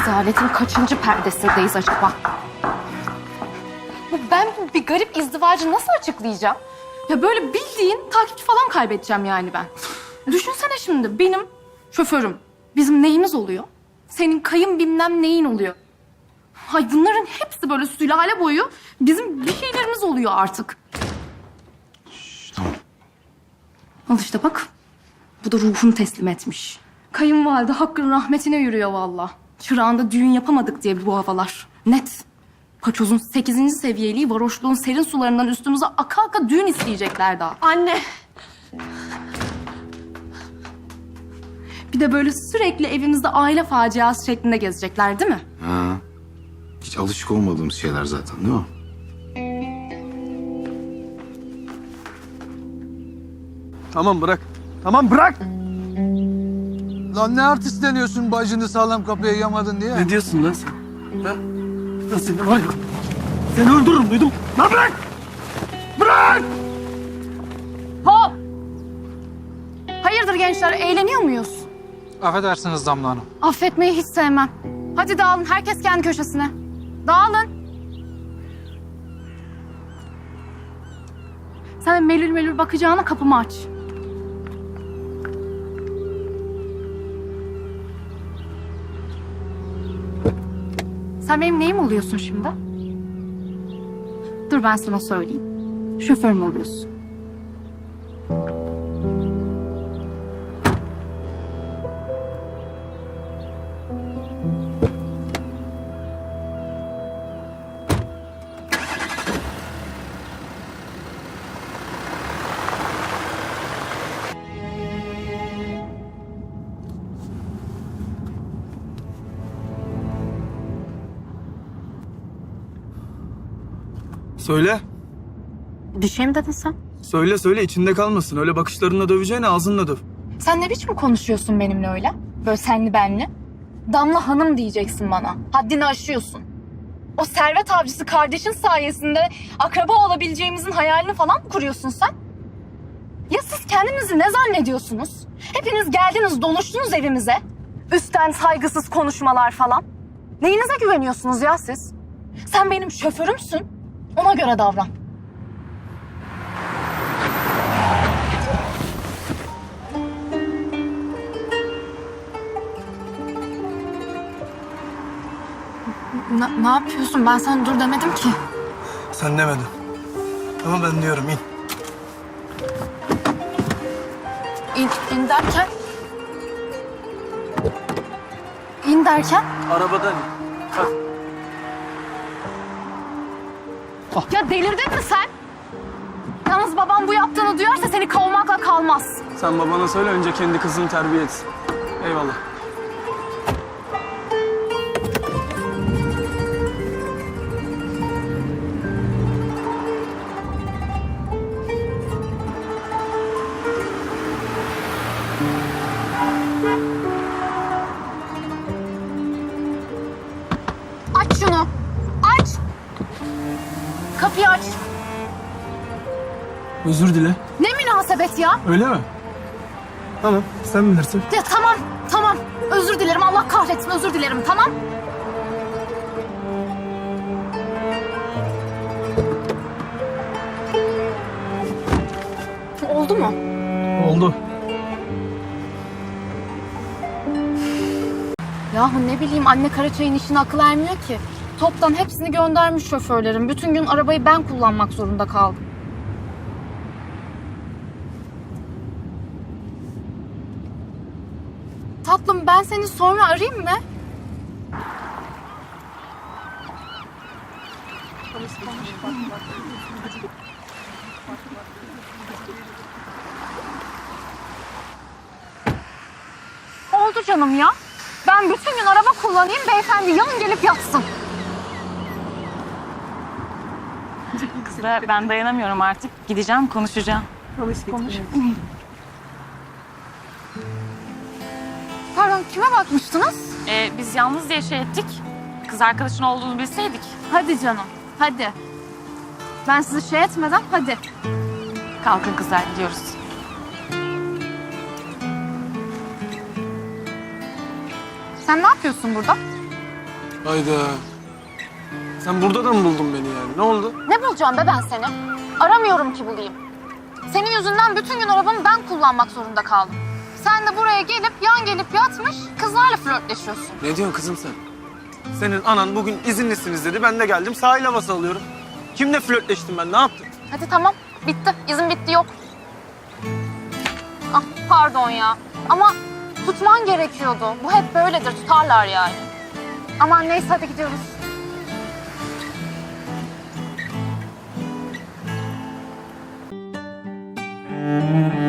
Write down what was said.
Rezaletin kaçıncı perdesindeyiz acaba? Ben bir garip izdivacı nasıl açıklayacağım? Ya böyle bildiğin takipçi falan kaybedeceğim yani ben. Düşünsene şimdi benim şoförüm. Bizim neyimiz oluyor? Senin kayın bilmem neyin oluyor. Hay bunların hepsi böyle sülale boyu bizim bir şeylerimiz oluyor artık. Tamam. Al işte bak. Bu da ruhunu teslim etmiş. Kayınvalide hakkın rahmetine yürüyor valla. Çırağında düğün yapamadık diye bu havalar. Net. Paçozun 8. seviyeliği varoşluğun serin sularından üstümüze aka aka düğün isteyecekler daha. Anne. Bir de böyle sürekli evimizde aile faciası şeklinde gezecekler değil mi? Ha. Hiç alışık olmadığımız şeyler zaten değil mi? Tamam bırak. Tamam bırak. Lan ne artistleniyorsun bacını sağlam kapıya yamadın diye. Ne diyorsun lan sen? Ha? Lan seni var ya. Seni öldürürüm duydum. Lan bırak! Bırak! Hop! Hayırdır gençler eğleniyor muyuz? Affedersiniz Damla Hanım. Affetmeyi hiç sevmem. Hadi dağılın herkes kendi köşesine. Dağılın. Sen melül melül bakacağına kapımı aç. Sen benim neyim oluyorsun şimdi? Dur ben sana söyleyeyim. Şoförüm oluyorsun. Söyle. Bir şey mi dedin sen? Söyle söyle içinde kalmasın. Öyle bakışlarınla döveceğine ağzınla döv. Sen ne biçim konuşuyorsun benimle öyle? Böyle senli benli. Damla hanım diyeceksin bana. Haddini aşıyorsun. O servet avcısı kardeşin sayesinde akraba olabileceğimizin hayalini falan mı kuruyorsun sen? Ya siz kendinizi ne zannediyorsunuz? Hepiniz geldiniz doluştunuz evimize. Üstten saygısız konuşmalar falan. Neyinize güveniyorsunuz ya siz? Sen benim şoförümsün. Ona göre davran. Ne, ne yapıyorsun? Ben sana dur demedim ki. Sen demedin. Ama ben diyorum in. İn, in derken? İn derken? Arabadan in. Ya delirdin mi sen? Yalnız babam bu yaptığını duyarsa seni kovmakla kalmaz. Sen babana söyle önce kendi kızını terbiye etsin. Eyvallah. Kapıyı aç. Özür dile. Ne münasebet ya? Öyle mi? Tamam sen bilirsin. Ya tamam, tamam. Özür dilerim. Allah kahretsin. Özür dilerim. Tamam. Oldu mu? Oldu. Yahu ne bileyim anne Karaçay'ın işine akıl ermiyor ki. Toptan hepsini göndermiş şoförlerim. Bütün gün arabayı ben kullanmak zorunda kaldım. Tatlım ben seni sonra arayayım mı? Oldu canım ya. Ben bütün gün araba kullanayım, beyefendi yan gelip yatsın. Sıra ben dayanamıyorum artık. Gideceğim konuşacağım. Pardon, kime bakmıştınız? Ee, biz yalnız diye şey ettik. Kız arkadaşın olduğunu bilseydik. Hadi canım, hadi. Ben sizi şey etmeden hadi. Kalkın kızlar gidiyoruz. Sen ne yapıyorsun burada? Hayda. Sen burada da mı buldun beni yani? Ne oldu? Ne bulacağım be ben seni? Aramıyorum ki bulayım. Senin yüzünden bütün gün arabamı ben kullanmak zorunda kaldım. Sen de buraya gelip yan gelip yatmış kızlarla flörtleşiyorsun. Ne diyorsun kızım sen? Senin anan bugün izinlisiniz dedi. Ben de geldim sahil havası alıyorum. Kimle flörtleştim ben? Ne yaptım? Hadi tamam bitti. İzin bitti yok. Ah pardon ya. Ama tutman gerekiyordu. Bu hep böyledir tutarlar yani. Aman neyse hadi gidiyoruz. Música